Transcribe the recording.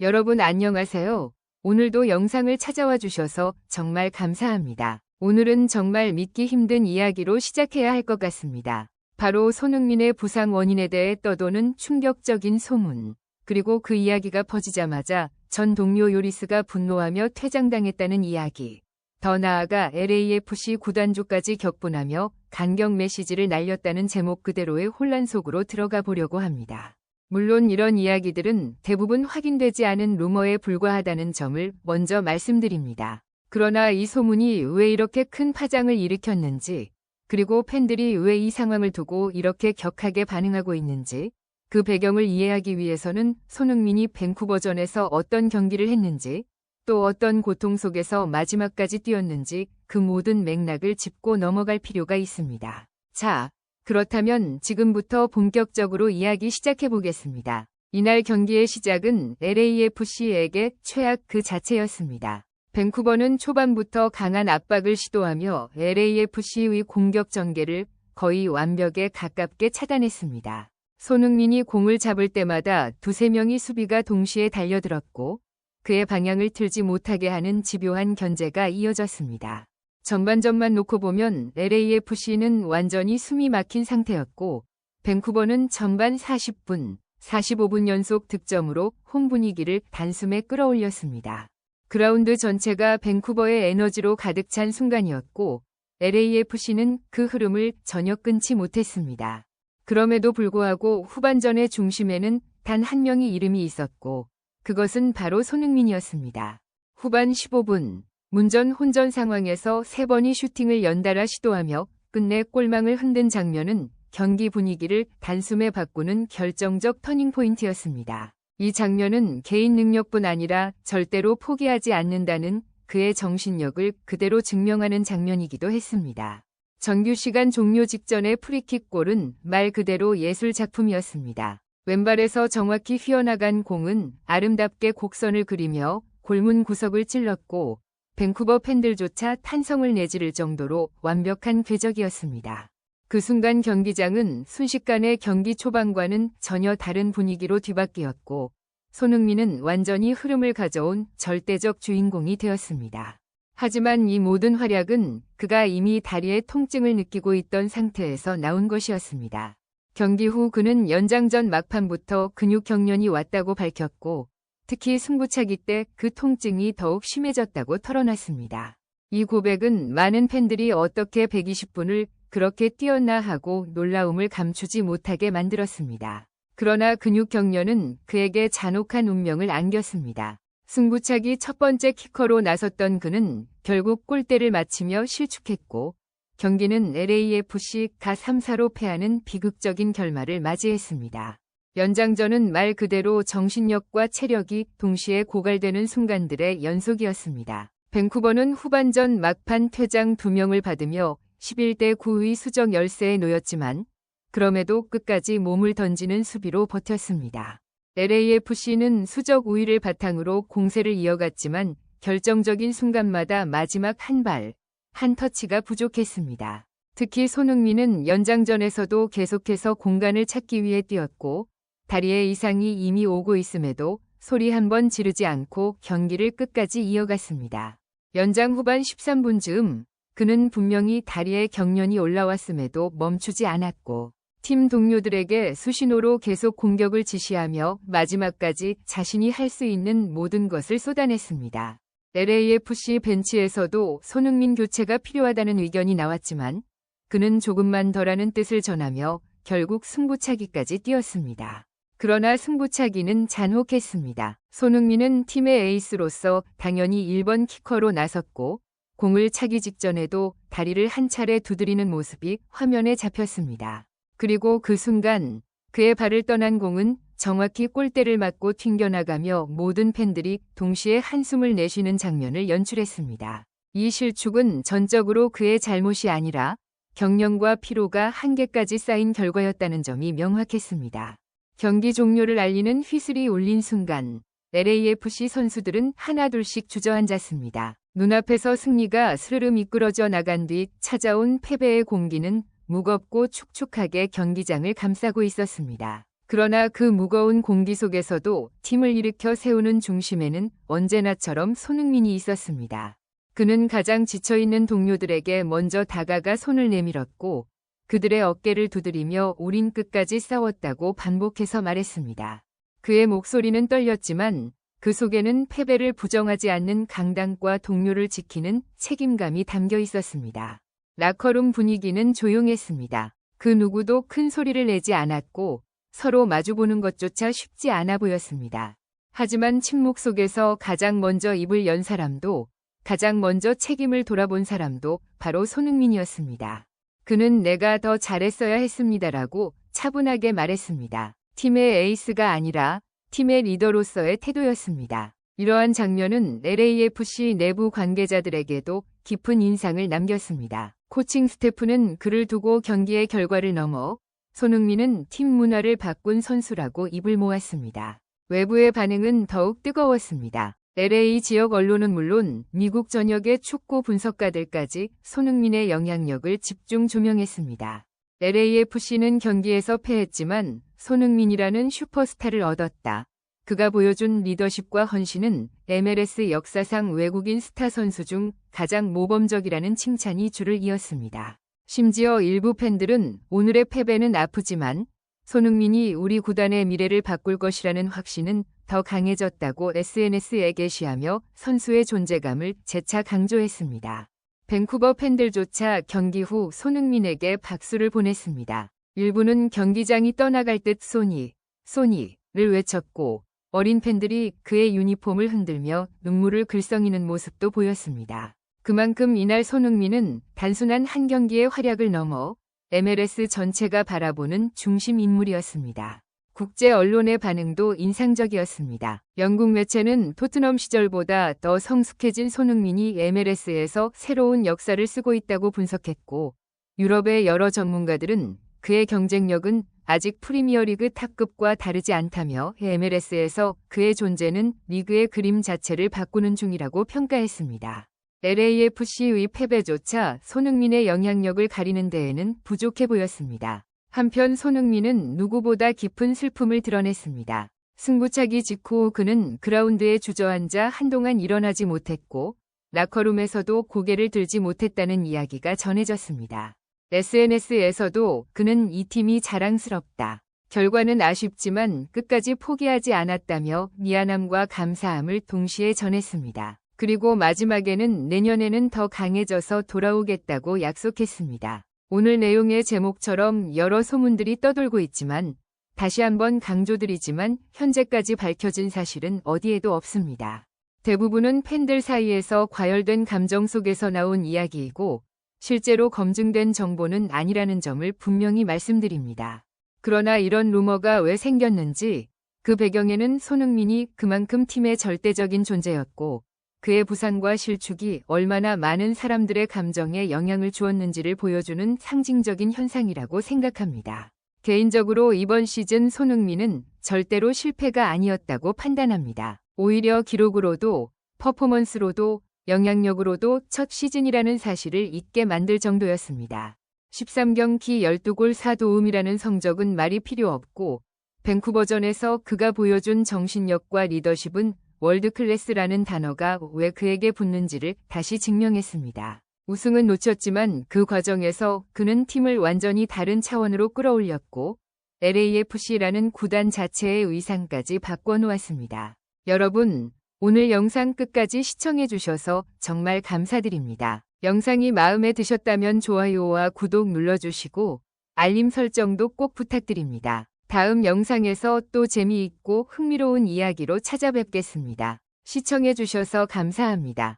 여러분 안녕하세요. 오늘도 영상을 찾아와 주셔서 정말 감사합니다. 오늘은 정말 믿기 힘든 이야기로 시작해야 할 것 같습니다. 바로 손흥민의 부상 원인에 대해 떠도는 충격적인 소문. 그리고 그 이야기가 퍼지자마자 전 동료 요리스가 분노하며 퇴장당했다는 이야기. 더 나아가 LAFC 구단주까지 격분하며 강경 메시지를 날렸다는 제목 그대로의 혼란 속으로 들어가 보려고 합니다. 물론 이런 이야기들은 대부분 확인되지 않은 루머에 불과하다는 점을 먼저 말씀드립니다. 그러나 이 소문이 왜 이렇게 큰 파장을 일으켰는지, 그리고 팬들이 왜 이 상황을 두고 이렇게 격하게 반응하고 있는지, 그 배경을 이해하기 위해서는 손흥민이 밴쿠버전에서 어떤 경기를 했는지, 또 어떤 고통 속에서 마지막까지 뛰었는지 그 모든 맥락을 짚고 넘어갈 필요가 있습니다. 자, 그렇다면 지금부터 본격적으로 이야기 시작해 보겠습니다. 이날 경기의 시작은 LAFC에게 최악 그 자체였습니다. 밴쿠버는 초반부터 강한 압박을 시도하며 LAFC의 공격 전개를 거의 완벽에 가깝게 차단했습니다. 손흥민이 공을 잡을 때마다 두세 명이 수비가 동시에 달려들었고 그의 방향을 틀지 못하게 하는 집요한 견제가 이어졌습니다. 전반전만 놓고 보면 LAFC는 완전히 숨이 막힌 상태였고 밴쿠버는 전반 40분, 45분 연속 득점으로 홈 분위기를 단숨에 끌어올렸습니다. 그라운드 전체가 밴쿠버의 에너지로 가득 찬 순간이었고 LAFC는 그 흐름을 전혀 끊지 못했습니다. 그럼에도 불구하고 후반전의 중심에는 단 한 명의 이름이 있었고 그것은 바로 손흥민이었습니다. 후반 15분 문전 혼전 상황에서 세 번이 슈팅을 연달아 시도하며 끝내 골망을 흔든 장면은 경기 분위기를 단숨에 바꾸는 결정적 터닝포인트였습니다. 이 장면은 개인 능력뿐 아니라 절대로 포기하지 않는다는 그의 정신력을 그대로 증명하는 장면이기도 했습니다. 정규 시간 종료 직전의 프리킥 골은 말 그대로 예술 작품이었습니다. 왼발에서 정확히 휘어나간 공은 아름답게 곡선을 그리며 골문 구석을 찔렀고 밴쿠버 팬들조차 탄성을 내지를 정도로 완벽한 궤적이었습니다. 그 순간 경기장은 순식간에 경기 초반과는 전혀 다른 분위기로 뒤바뀌었고 손흥민은 완전히 흐름을 가져온 절대적 주인공이 되었습니다. 하지만 이 모든 활약은 그가 이미 다리에 통증을 느끼고 있던 상태에서 나온 것이었습니다. 경기 후 그는 연장전 막판부터 근육 경련이 왔다고 밝혔고 특히 승부차기 때 그 통증이 더욱 심해졌다고 털어놨습니다. 이 고백은 많은 팬들이 어떻게 120분을 그렇게 뛰었나 하고 놀라움을 감추지 못하게 만들었습니다. 그러나 근육 경련은 그에게 잔혹한 운명을 안겼습니다. 승부차기 첫 번째 키커로 나섰던 그는 결국 골대를 맞히며 실축했고 경기는 LAFC가 3사로 패하는 비극적인 결말을 맞이했습니다. 연장전은 말 그대로 정신력과 체력이 동시에 고갈되는 순간들의 연속이었습니다. 밴쿠버는 후반전 막판 퇴장 2명을 받으며 11대 9의 수적 열세에 놓였지만 그럼에도 끝까지 몸을 던지는 수비로 버텼습니다. LAFC는 수적 우위를 바탕으로 공세를 이어갔지만 결정적인 순간마다 마지막 한 발, 한 터치가 부족했습니다. 특히 손흥민은 연장전에서도 계속해서 공간을 찾기 위해 뛰었고 다리에 이상이 이미 오고 있음에도 소리 한 번 지르지 않고 경기를 끝까지 이어갔습니다. 연장 후반 13분 즈음 그는 분명히 다리에 경련이 올라왔음에도 멈추지 않았고 팀 동료들에게 수신호로 계속 공격을 지시하며 마지막까지 자신이 할 수 있는 모든 것을 쏟아냈습니다. LAFC 벤치에서도 손흥민 교체가 필요하다는 의견이 나왔지만 그는 조금만 덜하는 뜻을 전하며 결국 승부차기까지 뛰었습니다. 그러나 승부차기는 잔혹했습니다. 손흥민은 팀의 에이스로서 당연히 1번 키커로 나섰고 공을 차기 직전에도 다리를 한 차례 두드리는 모습이 화면에 잡혔습니다. 그리고 그 순간 그의 발을 떠난 공은 정확히 골대를 맞고 튕겨나가며 모든 팬들이 동시에 한숨을 내쉬는 장면을 연출했습니다. 이 실축은 전적으로 그의 잘못이 아니라 경련과 피로가 한계까지 쌓인 결과였다는 점이 명확했습니다. 경기 종료를 알리는 휘슬이 울린 순간 LAFC 선수들은 하나둘씩 주저앉았습니다. 눈앞에서 승리가 스르르 미끄러져 나간 뒤 찾아온 패배의 공기는 무겁고 축축하게 경기장을 감싸고 있었습니다. 그러나 그 무거운 공기 속에서도 팀을 일으켜 세우는 중심에는 언제나처럼 손흥민이 있었습니다. 그는 가장 지쳐있는 동료들에게 먼저 다가가 손을 내밀었고 그들의 어깨를 두드리며 우린 끝까지 싸웠다고 반복해서 말했습니다. 그의 목소리는 떨렸지만 그 속에는 패배를 부정하지 않는 강단과 동료를 지키는 책임감이 담겨 있었습니다. 라커룸 분위기는 조용했습니다. 그 누구도 큰 소리를 내지 않았고 서로 마주보는 것조차 쉽지 않아 보였습니다. 하지만 침묵 속에서 가장 먼저 입을 연 사람도 가장 먼저 책임을 돌아본 사람도 바로 손흥민이었습니다. 그는 내가 더 잘했어야 했습니다라고 차분하게 말했습니다. 팀의 에이스가 아니라 팀의 리더로서의 태도였습니다. 이러한 장면은 LAFC 내부 관계자들에게도 깊은 인상을 남겼습니다. 코칭 스태프는 그를 두고 경기의 결과를 넘어 손흥민은 팀 문화를 바꾼 선수라고 입을 모았습니다. 외부의 반응은 더욱 뜨거웠습니다. LA 지역 언론은 물론 미국 전역의 축구 분석가들까지 손흥민의 영향력을 집중 조명했습니다. LAFC는 경기에서 패했지만 손흥민이라는 슈퍼스타를 얻었다. 그가 보여준 리더십과 헌신은 MLS 역사상 외국인 스타 선수 중 가장 모범적이라는 칭찬이 줄을 이었습니다. 심지어 일부 팬들은 오늘의 패배는 아프지만 손흥민이 우리 구단의 미래를 바꿀 것이라는 확신은 더 강해졌다고 SNS에 게시하며 선수의 존재감을 재차 강조했습니다. 밴쿠버 팬들조차 경기 후 손흥민에게 박수를 보냈습니다. 일부는 경기장이 떠나갈 듯 소니, 소니를 외쳤고 어린 팬들이 그의 유니폼을 흔들며 눈물을 글썽이는 모습도 보였습니다. 그만큼 이날 손흥민은 단순한 한 경기의 활약을 넘어 MLS 전체가 바라보는 중심 인물이었습니다. 국제 언론의 반응도 인상적이었습니다. 영국 매체는 토트넘 시절보다 더 성숙해진 손흥민이 MLS에서 새로운 역사를 쓰고 있다고 분석했고, 유럽의 여러 전문가들은 그의 경쟁력은 아직 프리미어리그 탑급과 다르지 않다며 MLS에서 그의 존재는 리그의 그림 자체를 바꾸는 중이라고 평가했습니다. LAFC의 패배조차 손흥민의 영향력을 가리는 데에는 부족해 보였습니다. 한편 손흥민은 누구보다 깊은 슬픔을 드러냈습니다. 승부차기 직후 그는 그라운드에 주저앉아 한동안 일어나지 못했고 라커룸에서도 고개를 들지 못했다는 이야기가 전해졌습니다. SNS에서도 그는 이 팀이 자랑스럽다. 결과는 아쉽지만 끝까지 포기하지 않았다며 미안함과 감사함을 동시에 전했습니다. 그리고 마지막에는 내년에는 더 강해져서 돌아오겠다고 약속했습니다. 오늘 내용의 제목처럼 여러 소문들이 떠돌고 있지만 다시 한번 강조드리지만 현재까지 밝혀진 사실은 어디에도 없습니다. 대부분은 팬들 사이에서 과열된 감정 속에서 나온 이야기이고 실제로 검증된 정보는 아니라는 점을 분명히 말씀드립니다. 그러나 이런 루머가 왜 생겼는지 그 배경에는 손흥민이 그만큼 팀의 절대적인 존재였고 그의 부상과 실축이 얼마나 많은 사람들의 감정에 영향을 주었는지를 보여주는 상징적인 현상이라고 생각합니다. 개인적으로 이번 시즌 손흥민은 절대로 실패가 아니었다고 판단합니다. 오히려 기록으로도 퍼포먼스로도 영향력으로도 첫 시즌이라는 사실을 잊게 만들 정도였습니다. 13경기 12골 4도움이라는 성적은 말이 필요 없고 밴쿠버전에서 그가 보여준 정신력과 리더십은 월드클래스라는 단어가 왜 그에게 붙는지를 다시 증명했습니다. 우승은 놓쳤지만 그 과정에서 그는 팀을 완전히 다른 차원으로 끌어올렸고 LAFC라는 구단 자체의 의상까지 바꿔놓았습니다. 여러분, 오늘 영상 끝까지 시청해주셔서 정말 감사드립니다. 영상이 마음에 드셨다면 좋아요와 구독 눌러주시고 알림 설정도 꼭 부탁드립니다. 다음 영상에서 또 재미있고 흥미로운 이야기로 찾아뵙겠습니다. 시청해주셔서 감사합니다.